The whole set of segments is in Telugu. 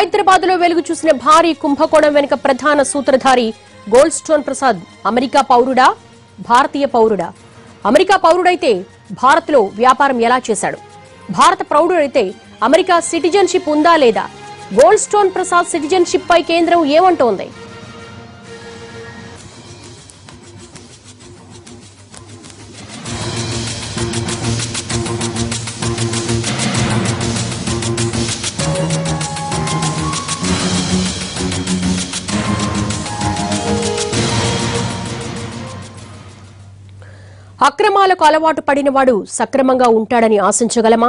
హైదరాబాద్లో వెలుగు చూసిన భారీ కుంభకోణం వెనుక ప్రధాన సూత్రధారి గోల్డ్ స్టోన్ ప్రసాద్ అమెరికా పౌరుడా భారతీయ పౌరుడా? అమెరికా పౌరుడైతే భారత్లో వ్యాపారం ఎలా చేశాడు? భారత పౌరుడైతే అమెరికా సిటిజన్షిప్ ఉందా లేదా? గోల్డ్ స్టోన్ ప్రసాద్ సిటిజన్షిప్ పై కేంద్రం ఏమంటోంది? అక్రమాలకు అలవాటు పడినవాడు సక్రమంగా ఉంటాడని ఆశించగలమా?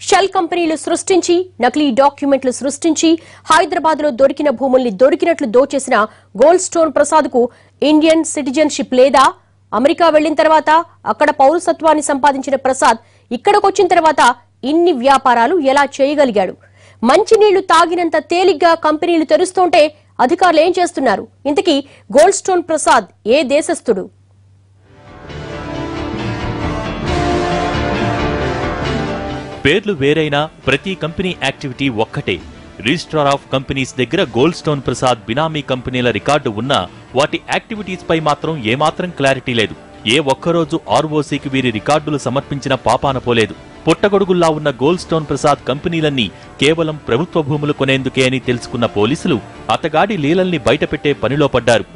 షెల్ కంపెనీలు సృష్టించి నకిలీ డాక్యుమెంట్లు సృష్టించి హైదరాబాద్లో దొరికిన భూముల్ని దొరికినట్లు దోచేసిన గోల్డ్ స్టోన్ ప్రసాద్కు ఇండియన్ సిటిజన్షిప్ లేదా? అమెరికా వెళ్ళిన తర్వాత అక్కడ పౌరసత్వాన్ని సంపాదించిన ప్రసాద్ ఇక్కడకొచ్చిన తర్వాత ఇన్ని వ్యాపారాలు ఎలా చేయగలిగాడు? మంచినీళ్ళు తాగినంత తేలిగ్గా కంపెనీలు తెరుస్తుంటే అధికారులు ఏం చేస్తున్నారు? ఇంతకీ గోల్డ్ స్టోన్ ప్రసాద్ ఏ దేశస్థుడు? పేర్లు వేరైనా ప్రతి కంపెనీ యాక్టివిటీ ఒక్కటే. రిజిస్ట్రార్ ఆఫ్ కంపెనీస్ దగ్గర గోల్డ్ స్టోన్ ప్రసాద్ బినామీ కంపెనీల రికార్డు ఉన్నా వాటి యాక్టివిటీస్ పై మాత్రం ఏమాత్రం క్లారిటీ లేదు. ఏ ఒక్కరోజు ఆర్ఓసీకి వీరి రికార్డులు సమర్పించిన పాపాన పోలేదు. పుట్టగొడుగుల్లా ఉన్న గోల్డ్ స్టోన్ ప్రసాద్ కంపెనీలన్నీ కేవలం ప్రభుత్వ భూములు కొనేందుకే అని తెలుసుకున్న పోలీసులు అతగాడి లీలల్ని బయటపెట్టే పనిలో పడ్డారు.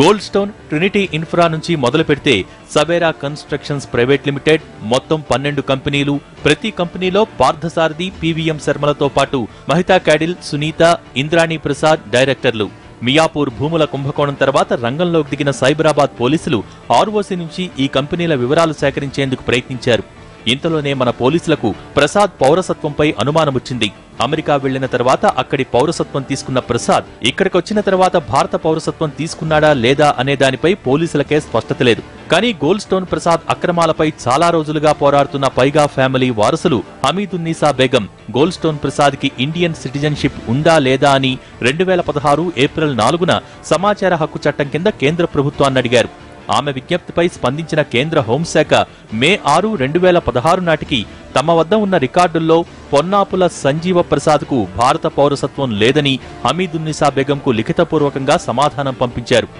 గోల్డ్ స్టోన్ ట్రినిటీ ఇన్ఫ్రా నుంచి మొదలు పెడితే సవేరా కన్స్ట్రక్షన్స్ ప్రైవేట్ లిమిటెడ్ మొత్తం పన్నెండు కంపెనీలు. ప్రతి కంపెనీలో పార్థసారథి పీవీఎం శర్మలతో పాటు మహితా క్యాడిల్ సునీత ఇంద్రాణి ప్రసాద్ డైరెక్టర్లు. మియాపూర్ భూముల కుంభకోణం తర్వాత రంగంలోకి దిగిన సైబరాబాద్ పోలీసులు ఆర్ఓసీ నుంచి ఈ కంపెనీల వివరాలు సేకరించేందుకు ప్రయత్నించారు. ఇంతలోనే మన పోలీసులకు ప్రసాద్ పౌరసత్వంపై అనుమానమొచ్చింది. అమెరికా వెళ్ళిన తర్వాత అక్కడి పౌరసత్వం తీసుకున్న ప్రసాద్ ఇక్కడికొచ్చిన తర్వాత భారత పౌరసత్వం తీసుకున్నాడా లేదా అనే దానిపై పోలీసులకే స్పష్టత లేదు. కానీ గోల్డ్ స్టోన్ ప్రసాద్ అక్రమాలపై చాలా రోజులుగా పోరాడుతున్న పైగా ఫ్యామిలీ వారసులు హమీదున్నీసా బేగం గోల్డ్ స్టోన్ ప్రసాద్కి ఇండియన్ సిటిజన్షిప్ ఉందా లేదా అని రెండు వేల పదహారు ఏప్రిల్ నాలుగున సమాచార హక్కు చట్టం కింద కేంద్ర ప్రభుత్వాన్ని అడిగారు. ఆమె విజ్ఞప్తిపై స్పందించిన కేంద్ర హోంశాఖ మే ఆరు రెండు వేల పదహారు నాటికి తమ వద్ద ఉన్న రికార్డుల్లో పొన్నాపుల సంజీవ ప్రసాద్కు భారత పౌరసత్వం లేదని హమీదున్నిసా బేగంకు లిఖితపూర్వకంగా సమాధానం పంపించారు.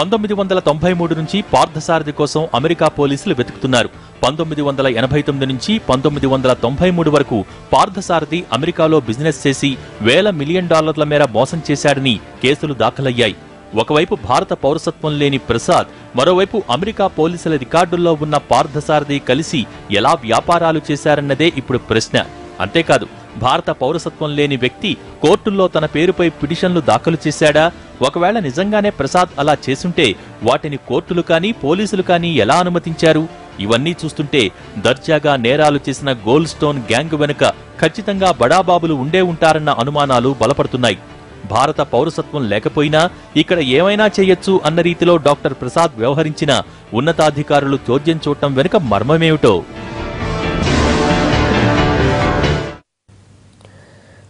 పంతొమ్మిది వందల తొంభై మూడు నుంచి పార్థసారథి కోసం అమెరికా పోలీసులు వెతుకుతున్నారు. పంతొమ్మిది వందల ఎనభై తొమ్మిది నుంచి పంతొమ్మిది వందల తొంభై మూడు వరకు పార్థసారథి అమెరికాలో బిజినెస్ చేసి వేల మిలియన్ డాలర్ల మేర మోసం చేశాడని కేసులు దాఖలయ్యాయి. ఒకవైపు భారత పౌరసత్వం లేని ప్రసాద్ మరోవైపు అమెరికా పోలీసుల రికార్డుల్లో ఉన్న పార్థసారథి కలిసి ఎలా వ్యాపారాలు చేశారన్నదే ఇప్పుడు ప్రశ్న. అంతేకాదు భారత పౌరసత్వం లేని వ్యక్తి కోర్టుల్లో తన పేరుపై పిటిషన్లు దాఖలు చేశాడా? ఒకవేళ నిజంగానే ప్రసాద్ అలా చేసుంటే వాటిని కోర్టులు కానీ పోలీసులు కానీ ఎలా అనుమతించారు? ఇవన్నీ చూస్తుంటే దర్జాగా నేరాలు చేసిన గోల్డ్ స్టోన్ గ్యాంగ్ వెనుక ఖచ్చితంగా బడాబాబులు ఉండే ఉంటారన్న అనుమానాలు బలపడుతున్నాయి. భారత పౌరసత్వం లేకపోయినా ఇక్కడ ఏమైనా చేయొచ్చు అన్న రీతిలో డాక్టర్ ప్రసాద్ వ్యవహరించిన ఉన్నతాధికారులు చోద్యం చూడటం వెనుక మర్మమేమిటో?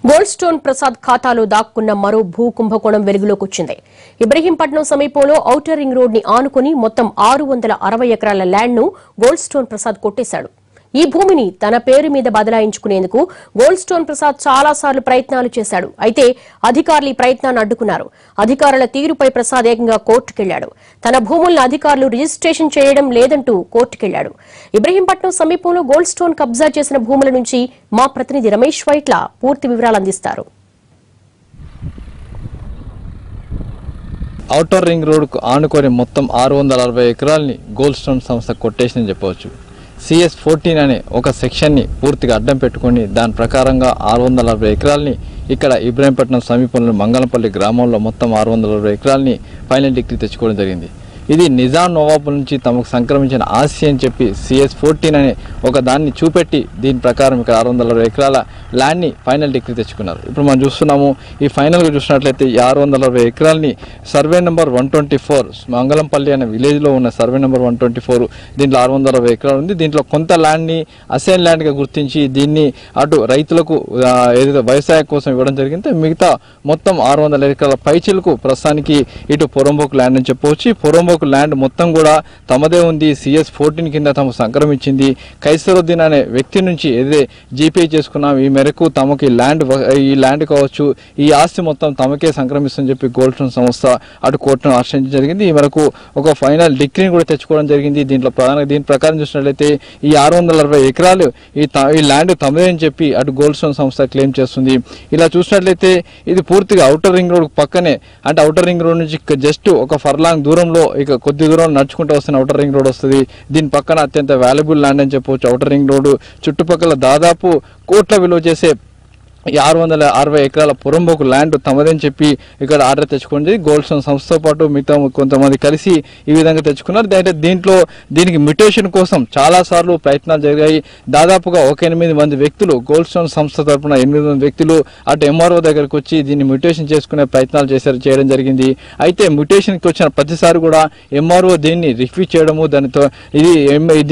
గోల్డ్ స్టోన్ ప్రసాద్ ఖాతాలో దాక్కున్న మరో భూ కుంభకోణం వెలుగులోకి వచ్చింది. ఇబ్రహీంపట్నం సమీపంలో ఔటర్ రింగ్ రోడ్ని ఆనుకుని మొత్తం ఆరు వందల అరవై ఎకరాల ల్యాండ్ను గోల్డ్ స్టోన్ ప్రసాద్ కొట్టేశాడు. ఈ భూమిని తన పేరు మీద బదలాయించుకునేందుకు గోల్డ్ స్టోన్ ప్రసాద్ చాలాసార్లు ప్రయత్నాలు చేశాడు. అయితే అధికారులు ఈ ప్రయత్నాన్ని అడ్డుకున్నారు. అధికారుల తీరుపై ప్రసాద్ ఏకంగా కోర్టుకెళ్ళాడు. తన భూములను అధికారులు రిజిస్ట్రేషన్ చేయడం లేదంటూ కోర్టుకెళ్ళాడు. ఇబ్రహీంపట్నం సమీపంలో గోల్డ్ స్టోన్ కబ్జా చేసిన భూముల నుంచి మా ప్రతినిధి రమేష్ వైట్ల పూర్తి వివరాలు అందిస్తారు. ఔటర్ రింగ్ రోడ్కు ఆనుకొని మొత్తం ఆరు వందల అరవై ఎకరాలని గోల్డ్ స్టోన్ సంస్థ కొట్టేసిందని చెప్పవచ్చు. సిఎస్ ఫోర్టీన్ అనే ఒక సెక్షన్ని పూర్తిగా అడ్డం పెట్టుకుని దాని ప్రకారంగా ఆరు వందల అరవై ఎకరాలని ఇక్కడ ఇబ్రాహీంపట్నం సమీపంలో మంగళంపల్లి గ్రామంలో మొత్తం ఆరు వందల అరవై ఎకరాలని ఫైనల్ డిగ్రీ తెచ్చుకోవడం జరిగింది. ఇది నిజాం నవాబు నుంచి తమకు సంక్రమించిన ఆస్తి అని చెప్పి సిఎస్ ఫోర్టీన్ అనే ఒక దాన్ని చూపెట్టి దీని ప్రకారం ఇక్కడ ఆరు వందల అరవై ఎకరాల ల్యాండ్ని ఫైనల్ డిగ్రీ తెచ్చుకున్నారు. ఇప్పుడు మనం చూస్తున్నాము ఈ ఫైనల్గా చూసినట్లయితే ఈ ఆరు వందల అరవై ఎకరాలని survey number one twenty four Mangalampalli అనే విలేజ్లో ఉన్న survey number one twenty four దీంట్లో ఆరు వందల అరవై ఎకరాలు ఉంది. దీంట్లో కొంత ల్యాండ్ని అసైన్ ల్యాండ్గా గుర్తించి దీన్ని అటు రైతులకు ఏదైతే వ్యవసాయం కోసం ఇవ్వడం జరిగింది మిగతా మొత్తం ఆరు వందల ఎకరాల పైచిలకు ప్రస్తుతానికి ఇటు పొరంబోకు ల్యాండ్ అని చెప్పవచ్చు. పొరంబోకు పురంబోకు ల్యాండ్ మొత్తం కూడా తమదే ఉంది. సిఎస్ ఫోర్టీన్ కింద తమ సంక్రమించింది కైసరుద్దీన్ అనే వ్యక్తి నుంచి ఏదే జీపే చేసుకున్నాం. ఈ మేరకు తమకి ల్యాండ్ ఈ ల్యాండ్ కావచ్చు. ఈ ఆస్తి మొత్తం తమకే సంక్రమిస్తుందని చెప్పి గోల్డ్ సంస్థ అటు కోర్టును ఆశ్రయించడం జరిగింది. ఈ మేరకు ఒక ఫైనల్ డిగ్రీని కూడా తెచ్చుకోవడం జరిగింది. దీంట్లో ప్రధాన దీని ప్రకారం చూసినట్లయితే ఈ ఆరు వందల అరవై ఎకరాలు ఈ ఈ ల్యాండ్ తమదే అని చెప్పి అటు గోల్డ్ సంస్థ క్లెయిమ్ చేస్తుంది. ఇలా చూసినట్లయితే ఇది పూర్తిగా అవుటర్ రింగ్ రోడ్ పక్కనే అంటే అవుటర్ రింగ్ రోడ్ నుంచి జస్ట్ ఒక ఫర్లాంగ్ దూరంలో ఇక కొద్ది దూరం నడుచుకుంటూ వస్తున్న అవుటర్ రింగ్ రోడ్ వస్తుంది. దీని పక్కన అత్యంత వాల్యుబుల్ ల్యాండ్ అని చెప్పవచ్చు అవుటర్ రింగ్ రోడ్ చుట్టుపక్కల దాదాపు కోట్ల విలువ చేసే ఈ ఆరు వందల అరవై ఎకరాల పురంబోకు ల్యాండ్ తమదని చెప్పి ఇక్కడ ఆర్డర్ తెచ్చుకుంది. గోల్డ్ స్టోన్ సంస్థతో పాటు మిగతా కొంతమంది కలిసి ఈ విధంగా తెచ్చుకున్నారు. అంటే దీంట్లో దీనికి మ్యుటేషన్ కోసం చాలా సార్లు ప్రయత్నాలు జరిగాయి. దాదాపుగా ఒక ఎనిమిది మంది వ్యక్తులు గోల్డ్ స్టోన్ సంస్థ తరపున ఎనిమిది మంది వ్యక్తులు అటు ఎంఆర్ఓ దగ్గరకు వచ్చి దీన్ని మ్యుటేషన్ చేసుకునే ప్రయత్నాలు చేశారు చేయడం జరిగింది. అయితే మ్యుటేషన్కి వచ్చిన ప్రతిసారి కూడా ఎంఆర్ఓ దీన్ని రిఫ్యూజ్ చేయడము దానితో ఇది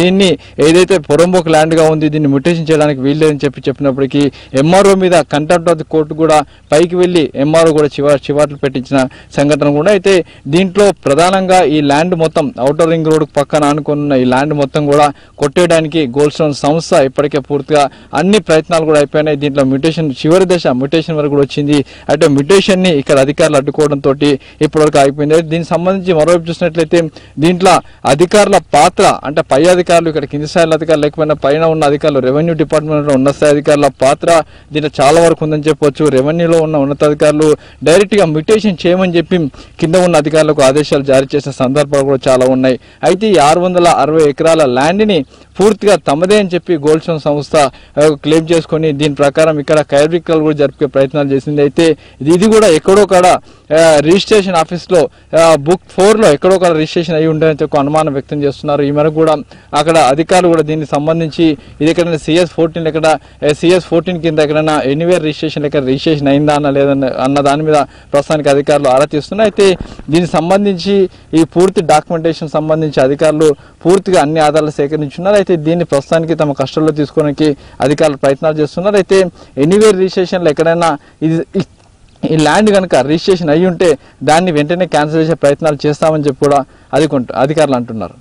దీన్ని ఏదైతే పురంబోకు ల్యాండ్గా ఉంది దీన్ని మ్యుటేషన్ చేయడానికి వీల్లేదని చెప్పి చెప్పినప్పటికీ ఎంఆర్ఓ మీద కంటెంప్ట్ ఆఫ్ ది కోర్టు కూడా పైకి వెళ్ళి ఎంఆర్ఓ కూడా చివా చివాట్లు పెట్టించిన సంఘటన కూడా అయితే దీంట్లో ప్రధానంగా ఈ ల్యాండ్ మొత్తం అవుటర్ రింగ్ రోడ్ పక్కన అనుకున్న ఈ ల్యాండ్ మొత్తం కూడా కొట్టేయడానికి గోల్డ్ స్టోన్ సంస్థ ఇప్పటికే పూర్తిగా అన్ని ప్రయత్నాలు కూడా అయిపోయినాయి. దీంట్లో మ్యూటేషన్ చివరి దశ మ్యూటేషన్ వరకు కూడా వచ్చింది. అంటే మ్యూటేషన్ని ఇక్కడ అధికారులు అడ్డుకోవడంతో ఇప్పటివరకు ఆగిపోయింది. దీనికి సంబంధించి మరోవైపు చూసినట్లయితే దీంట్లో అధికారుల పాత్ర అంటే పై అధికారులు ఇక్కడ కింది స్థాయిల అధికారులు లేకపోయినా పైన ఉన్న అధికారులు రెవెన్యూ డిపార్ట్మెంట్లో ఉన్న స్థాయి అధికారుల పాత్ర దీంట్లో చాలా వరకు ఉందని చెప్పొచ్చు. రెవెన్యూలో ఉన్న ఉన్నతాధికారులు డైరెక్ట్గా మ్యూటేషన్ చేయమని చెప్పి కింద ఉన్న అధికారులకు ఆదేశాలు జారీ చేసిన సందర్భాలు కూడా చాలా ఉన్నాయి. అయితే ఈ ఆరు వందల అరవై ఎకరాల ల్యాండ్ని పూర్తిగా తమదే అని చెప్పి గోల్డ్ స్టోన్ సంస్థ క్లెయిమ్ చేసుకొని దీని ప్రకారం ఇక్కడ కైర్విక్రలు కూడా జరిపే ప్రయత్నాలు చేసింది. అయితే ఇది కూడా ఎక్కడో కాడ రిజిస్ట్రేషన్ ఆఫీస్లో బుక్ ఫోర్లో ఎక్కడో కాడ రిజిస్ట్రేషన్ అయి ఉంటుందని ఒక అనుమానం వ్యక్తం చేస్తున్నారు. ఈ మేరకు కూడా అక్కడ అధికారులు కూడా దీనికి సంబంధించి ఇది ఎక్కడైనా సిఎస్ ఫోర్టీన్ ఎక్కడ సిఎస్ ఫోర్టీన్ కింద ఎక్కడైనా ఎనీవేర్ రిజిస్ట్రేషన్ లేక రిజిస్ట్రేషన్ అయిందా అన్న లేదన్న అన్న దాని మీద ప్రస్తుతానికి అధికారులు ఆరా తీస్తున్నారు. అయితే దీనికి సంబంధించి ఈ పూర్తి డాక్యుమెంటేషన్ సంబంధించి అధికారులు పూర్తిగా అన్ని ఆధారాలు సేకరించున్నారు. అయితే దీన్ని ప్రస్తుతానికి తమ కష్టంలో తీసుకోవడానికి అధికారులు ప్రయత్నాలు చేస్తున్నారు. అయితే ఎనీవేర్ రిజిస్ట్రేషన్లో ఎక్కడైనా ఇది ఈ- ల్యాండ్ కనుక రిజిస్ట్రేషన్ అయ్యి ఉంటే దాన్ని వెంటనే క్యాన్సిల్ చేసే ప్రయత్నాలు చేస్తామని చెప్పి కూడా అది అధికారులు అంటున్నారు.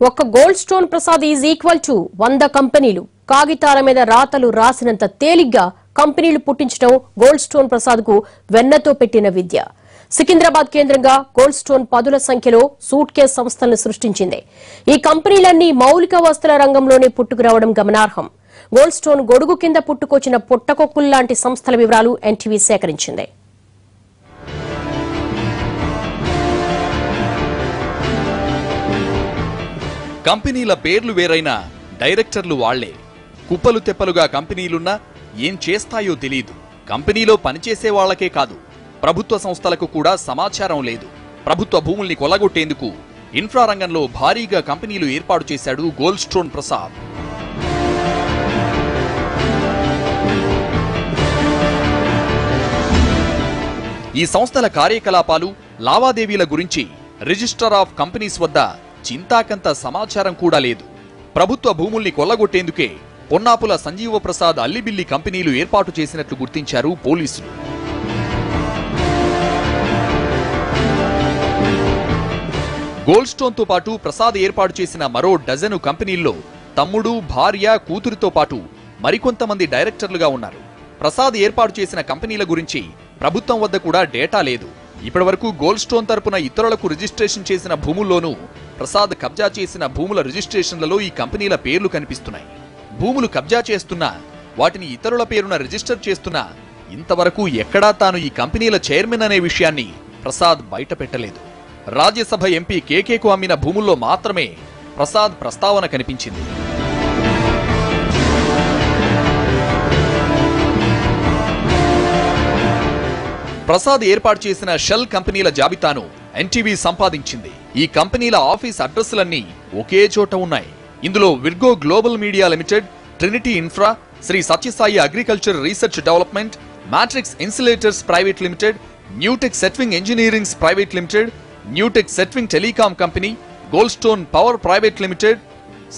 ఒక్క gold stone Prasad is equal to వంద కంపెనీలు. కాగితాల మీద రాతలు రాసినంత తేలిగ్గా కంపెనీలు పుట్టించడం గోల్డ్ స్టోన్ ప్రసాద్కు వెన్నతో పెట్టిన విద్య. సికింద్రాబాద్ కేంద్రంగా గోల్డ్ స్టోన్ పదుల సంఖ్యలో సూట్ కేస్ సంస్థలను సృష్టించింది. ఈ కంపెనీలన్నీ మౌలిక వస్తుల రంగంలోనే పుట్టుకురావడం గమనార్హం. గోల్డ్ స్టోన్ గొడుగు కింద పుట్టుకొచ్చిన పుట్టకొక్కుల్లాంటి సంస్థల వివరాలు ఎన్టీవీ సేకరించింది. కంపెనీల పేర్లు వేరైనా డైరెక్టర్లు వాళ్ళే. కుప్పలు తెప్పలుగా కంపెనీలున్నా ఏం చేస్తాయో తెలీదు. కంపెనీలో పనిచేసే వాళ్ళకే కాదు ప్రభుత్వ సంస్థలకు కూడా సమాచారం లేదు. ప్రభుత్వ భూముల్ని కొలగొట్టేందుకు ఇన్ఫ్రా రంగంలో భారీగా కంపెనీలు ఏర్పాటు చేశాడు గోల్డ్ స్టోన్ ప్రసాద్. ఈ సంస్థల కార్యకలాపాలు లావాదేవీల గురించి రిజిస్టర్ ఆఫ్ కంపెనీస్ వద్ద చింతాకంత సమాచారం కూడా లేదు. ప్రభుత్వ భూముల్ని కొల్లగొట్టేందుకే పొన్నాపుల సంజీవ ప్రసాద్ అల్లిబిల్లి కంపెనీలు ఏర్పాటు చేసినట్లు గుర్తించారు పోలీసులు. గోల్డ్ స్టోన్తో పాటు ప్రసాద్ ఏర్పాటు చేసిన మరో డజను కంపెనీల్లో తమ్ముడు భార్య కూతురితో పాటు మరికొంతమంది డైరెక్టర్లుగా ఉన్నారు. ప్రసాద్ ఏర్పాటు చేసిన కంపెనీల గురించి ప్రభుత్వం వద్ద కూడా డేటా లేదు. ఇప్పటివరకు గోల్డ్ స్టోన్ తరపున ఇతరులకు రిజిస్ట్రేషన్ చేసిన భూముల్లోనూ ప్రసాద్ కబ్జా చేసిన భూముల రిజిస్ట్రేషన్లలో ఈ కంపెనీల పేర్లు కనిపిస్తున్నాయి. భూములు కబ్జా చేస్తున్నా వాటిని ఇతరుల పేరున రిజిస్టర్ చేస్తున్నా ఇంతవరకు ఎక్కడా తాను ఈ కంపెనీల చైర్మన్ అనే విషయాన్ని ప్రసాద్ బయటపెట్టలేదు. రాజ్యసభ ఎంపీ కేకేకు అమ్మిన భూముల్లో మాత్రమే ప్రసాద్ ప్రస్తావన కనిపించింది. ప్రసాద్ ఏర్పాటు చేసిన షెల్ కంపెనీల జాబితాను ఎన్టీవీ సంపాదించింది. ఈ కంపెనీల ఆఫీస్ అడ్రస్లన్నీ ఒకే చోట ఉన్నాయి. ఇందులో Virgo Global Media limited Trinity infra Shri Satya Sai agriculture research development Matrix insulators private limited Newtech సెట్వింగ్ engineerings private limited Newtech సెట్వింగ్ telecom company gold stone power private limited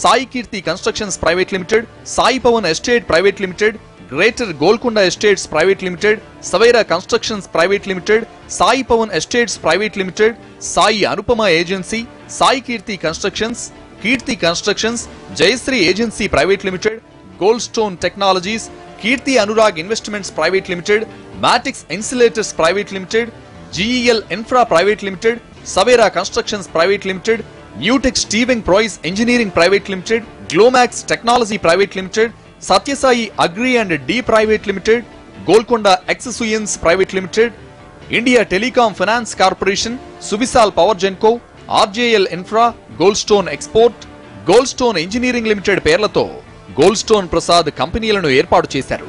Sai Keerthi constructions private limited Sai Pavan estate private limited greater Golconda estates private limited Savera constructions private limited Sai Pavan estates private limited Sai Anupama agency Sai Keerthi constructions Keerthi constructions Jayashree agency private limited gold stone technologies Keerthi Anurag investments private limited Matrix insulators private limited GEL infra private limited Savera constructions private limited Newtech స్టీవింగ్ ప్రాయిస్ engineering private limited Glomax technology private limited Satya Sai agri and D private limited Golconda ఎక్ససుయన్స్ private limited India telecom finance corporation సుబిసాల్ power Genco RJL infra gold stone export gold stone engineering limited పేర్లతో గోల్డ్ స్టోన్ ప్రసాద్ కంపెనీలను ఏర్పాటు చేశారు.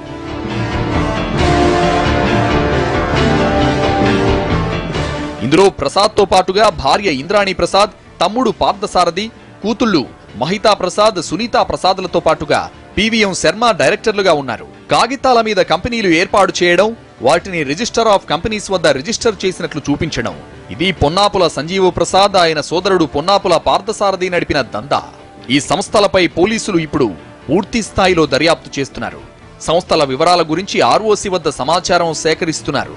ఇందులో ప్రసాద్తో పాటుగా భార్య ఇంద్రాణి ప్రసాద్ తమ్ముడు పార్థసారథి కూతుళ్ళు మహితా ప్రసాద్ సునీతా ప్రసాద్లతో పాటుగా పివిఎం శర్మ డైరెక్టర్లుగా ఉన్నారు. కాగితాల మీద కంపెనీలు ఏర్పాటు చేయడం వాటిని రిజిస్టర్ ఆఫ్ కంపెనీస్ వద్ద రిజిస్టర్ చేసినట్లు చూపించడం. ఇది పొన్నాపుల సంజీవ ప్రసాద్ ఆయన సోదరుడు పొన్నాపుల పార్థసారథి నడిపిన దందా. ఈ సంస్థలపై పోలీసులు ఇప్పుడు పూర్తి స్థాయిలో దర్యాప్తు చేస్తున్నారు. సంస్థల వివరాల గురించి ఆర్ఓసి వద్ద సమాచారం సేకరిస్తున్నారు.